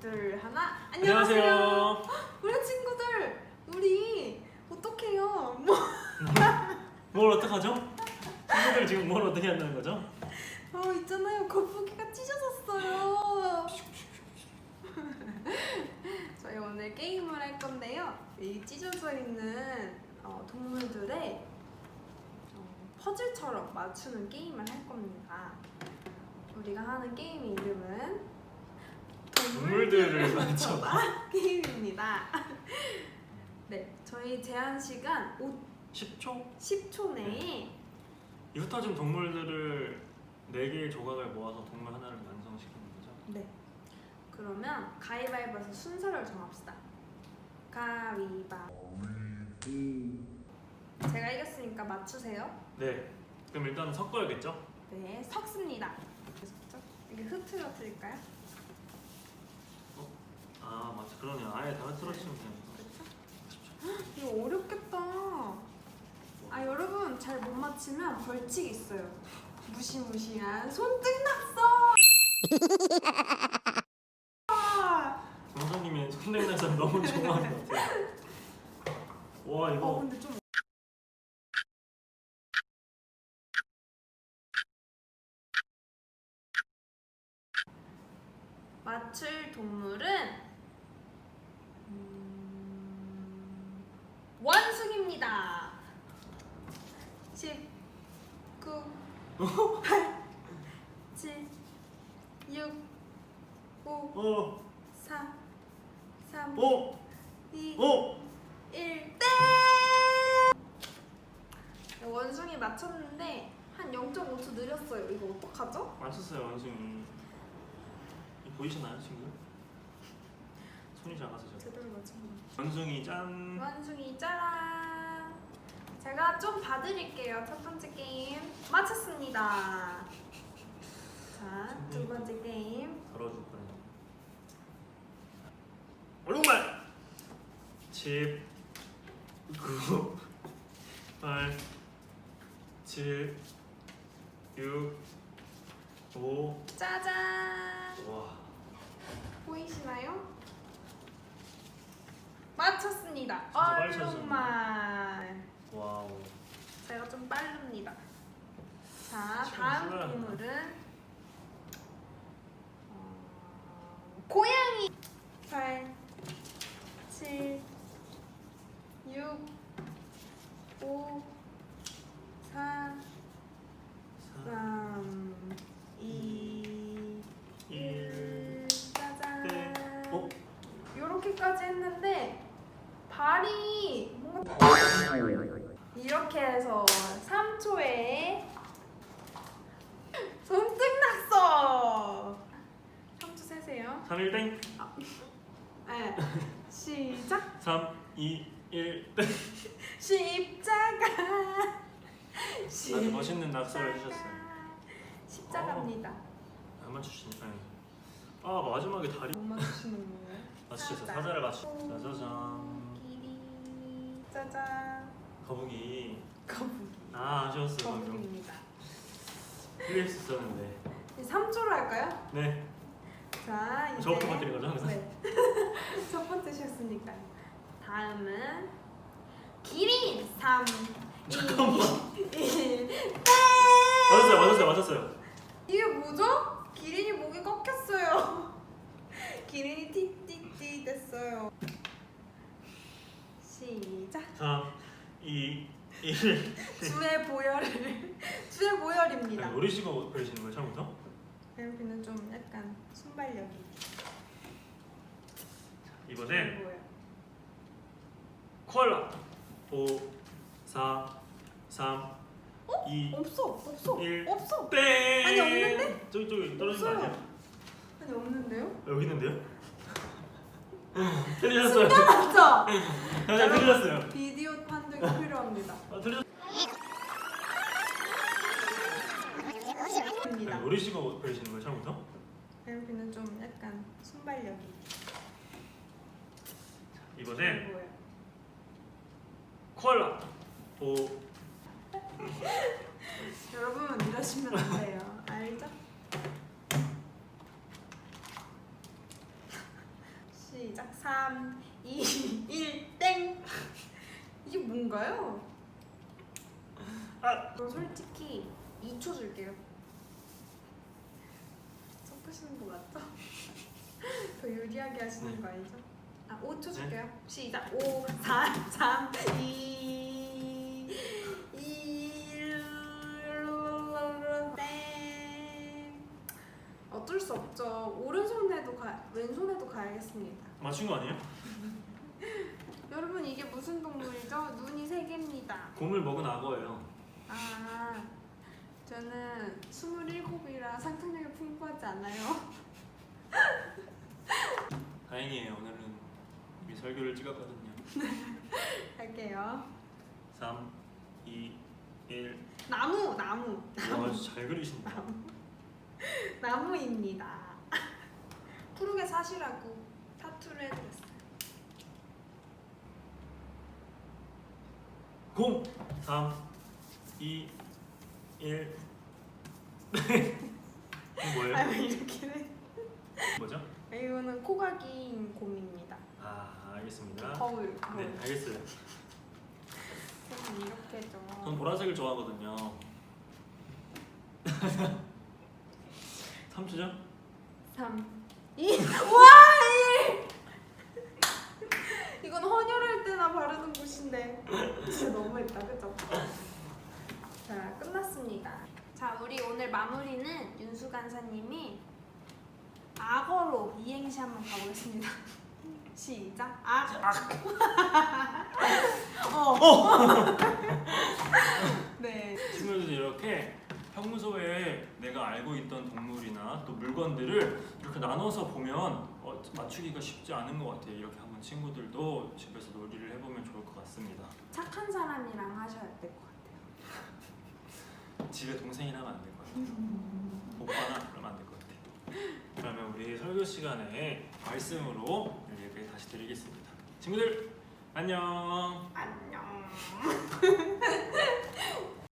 둘, 하나. 안녕하세요. 안녕하세요. 우리 친구들, 우리 어떡해요? 뭐, 뭘 어떡하죠? 친구들 지금 뭘 어떻게 한다는 거죠? 어, 있잖아요. 거북이가 찢어졌어요. 저희 오늘 게임을 할 건데요. 이 찢어져 있는 어, 동물들의 어, 퍼즐처럼 맞추는 게임을 할 겁니다. 우리가 하는 게임 이름은 동물들을 맞춰. 게임입니다. 네, 저희 제한 시간 5, 10초? 10초 내에 이 흩어진 동물들을 4개의 조각을 모아서 동물 하나를 완성시키는 거죠? 네. 그러면 가위바위보에서 순서를 정합시다. 가위바위보. 제가 이겼으니까 맞추세요. 네. 그럼 일단은 섞어야겠죠? 네, 섞습니다. 이게 흐트러뜨릴까요? 아 맞아 그러네요. 아예 다 흐트러지면 되는 거. 이거 어렵겠다. 아 여러분 잘 못 맞히면 벌칙 있어요. 무시무시한 손등 낙서. 아, 정선님의 손냉장사 너무 좋아하는 것 같아요. 와 어 이거 근데 좀 맞출 동물은 음, 원숭입니다. 10, 9, 8, 7, 6, 5, 어, 4, 3, 어, 2, 어, 1, 땡! 원숭이 맞췄는데 한 0.5초 느렸어요. 이거 어떡하죠? 맞췄어요 원숭이. 이 보이시나요 친구? 손이 작아서 저. 제대로 맞춘 거. 원숭이 짠. 원숭이 짜란! 제가 좀 봐드릴게요. 첫 번째 게임 맞췄습니다. 자, 두 번째 게임 덜어줄 거예요. 얼룩말 10 9 8 7 6 5 짜잔! 와 보이시나요? 맞췄습니다. 진짜 빨리. 얼룩말. 와우 제가 좀 빠릅니다. 자, 시간 다음. 동물은 어, 고양이. 8, 7, 6, 5, 4, 3, 2, 1 1. 짜잔. 네. 어? 이렇게까지 했는데 발이 뭔가 이렇게 해서 3초에 손등 낙서. 3초 세세요? 3 1 땡. 네. 시작. 3 2 1 십자가. 아주 멋있는 낙서를 해주셨어요. 십자가입니다. 안 맞추시니까 아 마지막에 다리. 못 맞추시는 거예요? 맞추셨어요. 사자. 사자를 맞추 짜자잔 코끼리 짜잔 거북이 거북이 아 아쉬웠어요 방금 수 있었는데 3초로 할까요? 네 자, 이제 저부터 드린 거죠 항상? 네. 첫 번째 셨으니까 다음은 기린 3 잠깐만. 2 1 맞았어요 맞았어요 맞았어요 이게 뭐죠? 기린이 목이 꺾였어요. 기린이 띠띠띠 됐어요. 시작. 3 2 1 주의 보혈을 주의 보혈입니다. 노리시고 그러시는 거예요 처음부터? 여기는 좀 약간 순발력이. 이번엔. 코알라 5 4 3 2 없어 없어 일. 없어. 땡! 아니, 없는데? 저기 저기 떨어진 거 없어요. 아니야? 아니 없는데요? 여기 있는데요? 틀리셨어요 맞죠? 네 틀리셨어요 비디오 판독이 필요합니다. 아, 틀리셨... 입니다. 노리시고 그러시는 거예요 처음부터? 여기는 좀 약간 순발력이. 이번엔 보여. 코알라 5 여러분 이러시면 안 돼요. 알죠? 시작. 3, 2, 1, 땡. 이게 뭔가요? 아! 저 솔직히 2초 줄게요. 섞으시는 거 맞죠? 더 유리하게 하시는 거 아니죠? 아, 5초 줄게요. 시작. 5, 4, 3, 2, 1, 땡. 어쩔 수 없죠. 오른손에도 가, 왼손에도 가야겠습니다. 맞춘 거 아니에요? 여러분 이게 무슨 동물이죠? 눈이 세 개입니다. 곰을 먹은 악어예요. 아, 저는 27이라 상상력이 풍부하지 않아요. 다행이에요. 오늘은 이미 설교를 찍었거든요. 할게요. 3, 2, 1. 나무, 나무, 와, 잘 그리신다. 나무입니다. 푸르게 사시라고 타투를 해드렸어요. 곰! 3, 2, 1. 이거 뭐예요? 아, 왜 이렇게 해? 뭐죠? 이거는 코가 긴 곰입니다. 아, 알겠습니다. 거울, 거울. 네, 알겠어요. 저는 이렇게 좀. 전 보라색을 좋아하거든요. 3초죠? 3, 2, 와! 1! 이건 헌혈할 때나 바르는 곳인데. 진짜 너무했다. 그죠? 자 끝났습니다. 자 우리 오늘 마무리는 윤수 간사님이 악어로 이행시 한번 가보겠습니다. 시작. 악. 어. 이렇게 평소에 내가 알고 있던 동물이나 또 물건들을 이렇게 나눠서 보면 어, 맞추기가 쉽지 않은 것 같아요. 이렇게 한번 친구들도 집에서 놀이를 해보면 좋을 것 같습니다. 착한 사람이랑 하셔야 될 것 같아요 집에 동생이랑 하면 안될 것 같아요. 오빠나 그러면 안될 것 같아요. 그러면 우리 설교 시간에 말씀으로 예배 다시 드리겠습니다. 친구들 안녕. 안녕